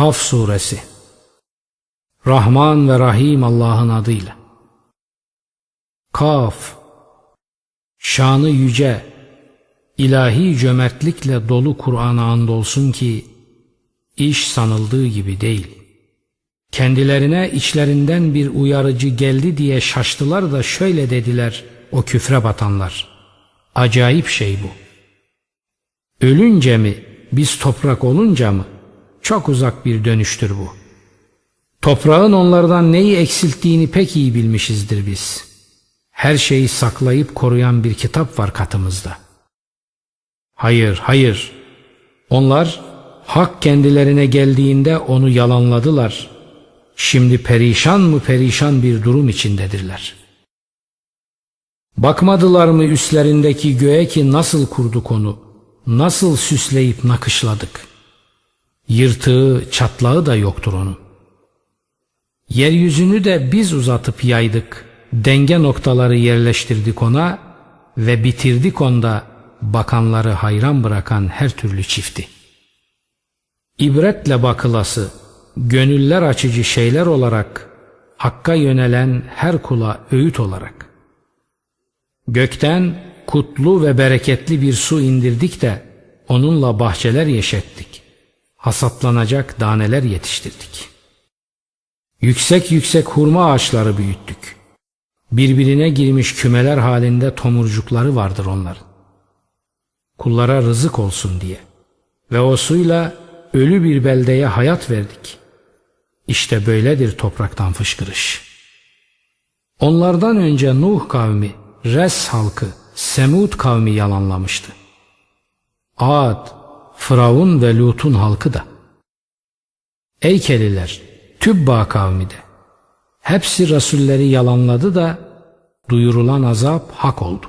Kaf Suresi Rahman ve Rahim Allah'ın adıyla Kaf Şanı yüce, ilahi cömertlikle dolu Kur'an'a andolsun ki iş sanıldığı gibi değil. Kendilerine içlerinden bir uyarıcı geldi diye şaştılar da şöyle dediler o küfre batanlar. Acayip şey bu. Ölünce mi, biz toprak olunca mı? Çok uzak bir dönüştür bu. Toprağın onlardan neyi eksilttiğini pek iyi bilmişizdir biz. Her şeyi saklayıp koruyan bir kitap var katımızda. Hayır, hayır. Onlar hak kendilerine geldiğinde onu yalanladılar. Şimdi perişan mı perişan bir durum içindedirler. Bakmadılar mı üstlerindeki göğe ki nasıl kurduk onu, nasıl süsleyip nakışladık. Yırtığı, çatlağı da yoktur onun. Yeryüzünü de biz uzatıp yaydık, denge noktaları yerleştirdik ona ve bitirdik onda bakanları hayran bırakan her türlü çifti. İbretle bakılası, gönüller açıcı şeyler olarak, Hakk'a yönelen her kula öğüt olarak. Gökten kutlu ve bereketli bir su indirdik de onunla bahçeler yeşettik. Hasatlanacak daneler yetiştirdik. Yüksek yüksek hurma ağaçları büyüttük. Birbirine girmiş kümeler halinde tomurcukları vardır onların. Kullara rızık olsun diye. Ve o suyla ölü bir beldeye hayat verdik. İşte böyledir topraktan fışkırış. Onlardan önce Nuh kavmi, Res halkı, Semud kavmi yalanlamıştı. Ad, Firavun ve Lut'un halkı da. Eykeliler, Tübba kavmi de. Hepsi Resulleri yalanladı da duyurulan azap hak oldu.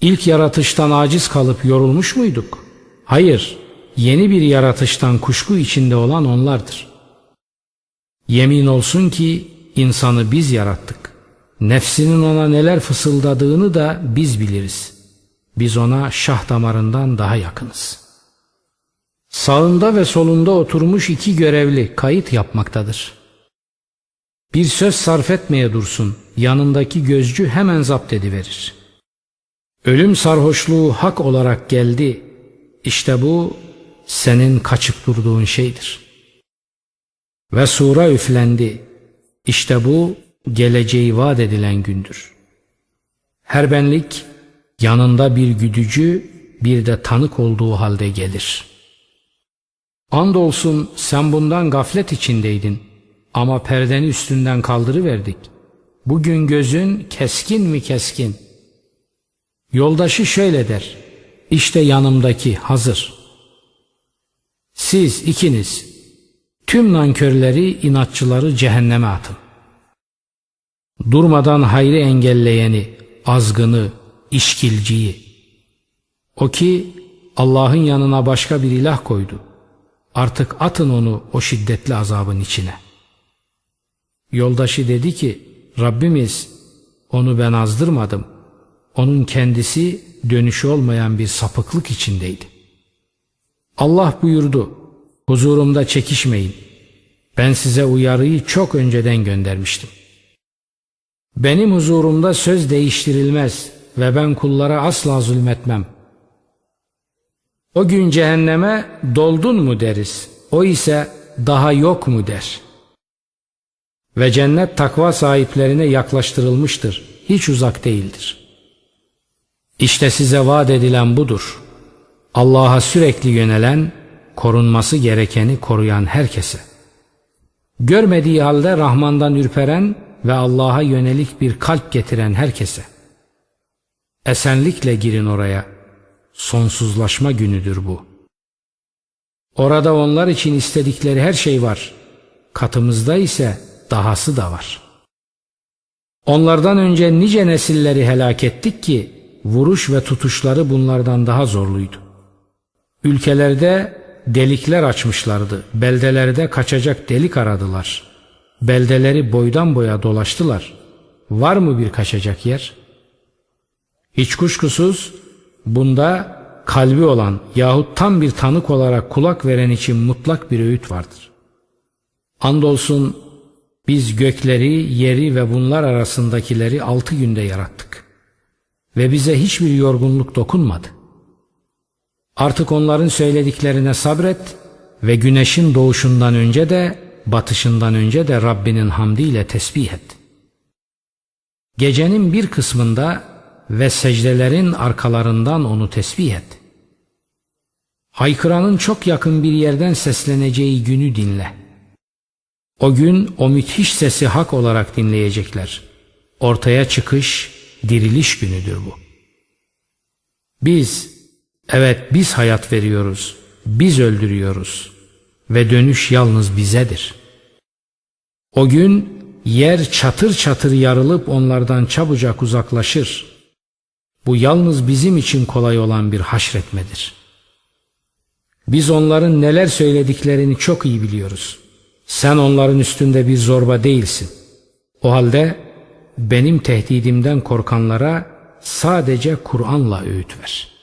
İlk yaratıştan aciz kalıp yorulmuş muyduk? Hayır, yeni bir yaratıştan kuşku içinde olan onlardır. Yemin olsun ki insanı biz yarattık. Nefsinin ona neler fısıldadığını da biz biliriz. Biz ona şah damarından daha yakınız. Sağında ve solunda oturmuş iki görevli kayıt yapmaktadır. Bir söz sarf etmeye dursun, yanındaki gözcü hemen zapt ediverir. Ölüm sarhoşluğu hak olarak geldi, işte bu senin kaçıp durduğun şeydir. Ve sura üflendi, işte bu geleceği vaat edilen gündür. Her benlik yanında bir güdücü bir de tanık olduğu halde gelir. Andolsun sen bundan gaflet içindeydin ama perdeni üstünden kaldırıverdik. Bugün gözün keskin mi keskin? Yoldaşı şöyle der, işte yanımdaki hazır. Siz ikiniz tüm nankörleri, inatçıları cehenneme atın. Durmadan hayrı engelleyeni, azgını, işkilciyi. O ki Allah'ın yanına başka bir ilah koydu. Artık atın onu o şiddetli azabın içine. Yoldaşı dedi ki Rabbimiz onu ben azdırmadım. Onun kendisi dönüşü olmayan bir sapıklık içindeydi. Allah buyurdu huzurumda çekişmeyin. Ben size uyarıyı çok önceden göndermiştim. Benim huzurumda söz değiştirilmez ve ben kullara asla zulmetmem. O gün cehenneme doldun mu deriz. O ise daha yok mu der. Ve cennet takva sahiplerine yaklaştırılmıştır. Hiç uzak değildir. İşte size vaat edilen budur. Allah'a sürekli yönelen, korunması gerekeni koruyan herkese. Görmediği halde Rahman'dan ürperen ve Allah'a yönelik bir kalp getiren herkese. Esenlikle girin oraya. Sonsuzlaşma günüdür bu. Orada onlar için istedikleri her şey var. Katımızda ise dahası da var. Onlardan önce nice nesilleri helak ettik ki vuruş ve tutuşları bunlardan daha zorluydu. Ülkelerde delikler açmışlardı. Beldelerde kaçacak delik aradılar. Beldeleri boydan boya dolaştılar. Var mı bir kaçacak yer? Hiç kuşkusuz bunda kalbi olan yahut tam bir tanık olarak kulak veren için mutlak bir öğüt vardır. Andolsun biz gökleri, yeri ve bunlar arasındakileri altı günde yarattık. Ve bize hiçbir yorgunluk dokunmadı. Artık onların söylediklerine sabret ve güneşin doğuşundan önce de batışından önce de Rabbinin hamdiyle tesbih et. Gecenin bir kısmında ve secdelerin arkalarından onu tesbih et. Haykıranın çok yakın bir yerden sesleneceği günü dinle. O gün o müthiş sesi hak olarak dinleyecekler. Ortaya çıkış, diriliş günüdür bu. Biz, evet biz hayat veriyoruz, biz öldürüyoruz ve dönüş yalnız bizedir. O gün yer çatır çatır yarılıp onlardan çabucak uzaklaşır. Bu yalnız bizim için kolay olan bir haşretmedir. Biz onların neler söylediklerini çok iyi biliyoruz. Sen onların üstünde bir zorba değilsin. O halde benim tehdidimden korkanlara sadece Kur'an'la öğüt ver.''